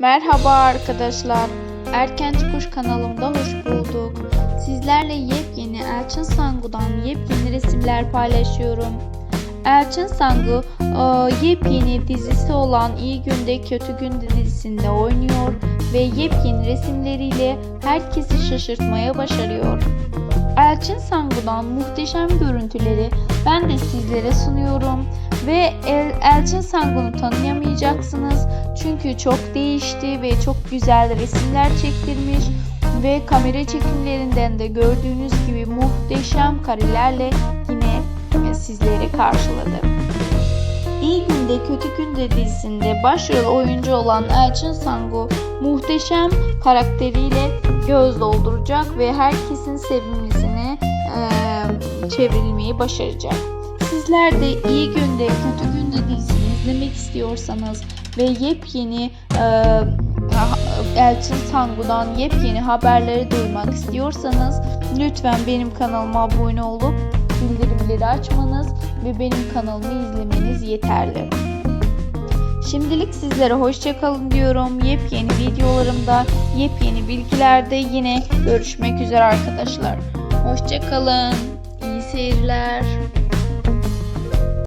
Merhaba arkadaşlar. Erken Çıkış kanalımda hoş bulduk. Sizlerle yepyeni Elçin Sangu'dan yepyeni resimler paylaşıyorum. Elçin Sangu e, yepyeni dizisi olan İyi Günde Kötü Günde dizisinde oynuyor ve yepyeni resimleriyle herkesi şaşırtmaya başarıyor. Elçin Sangu'dan muhteşem görüntüleri ben de sizlere sunuyorum ve El, Elçin Sangu'nu tanıyamayacaksınız çünkü çok değişti ve çok güzel resimler çektirmiş ve kamera çekimlerinden de gördüğünüz gibi muhteşem karelerle yine e, sizleri karşıladı. İyi Günde Kötü Günde dizisinde başrol oyuncu olan Elçin Sangu muhteşem karakteriyle göz dolduracak ve herkesin sevimlisine eee, çevrilmeyi başaracak. Sizler de İyi Günde Kötü Günde dizisini izlemek istiyorsanız ve yepyeni eee, Elçin Sangu'dan yepyeni haberleri duymak istiyorsanız lütfen benim kanalıma abone olup bildirimleri açmanız ve benim kanalımı izlemeniz yeterli. Şimdilik sizlere hoşçakalın diyorum. Yepyeni videolarımda, yepyeni bilgilerde yine görüşmek üzere arkadaşlar. Hoşçakalın. İyi seyirler.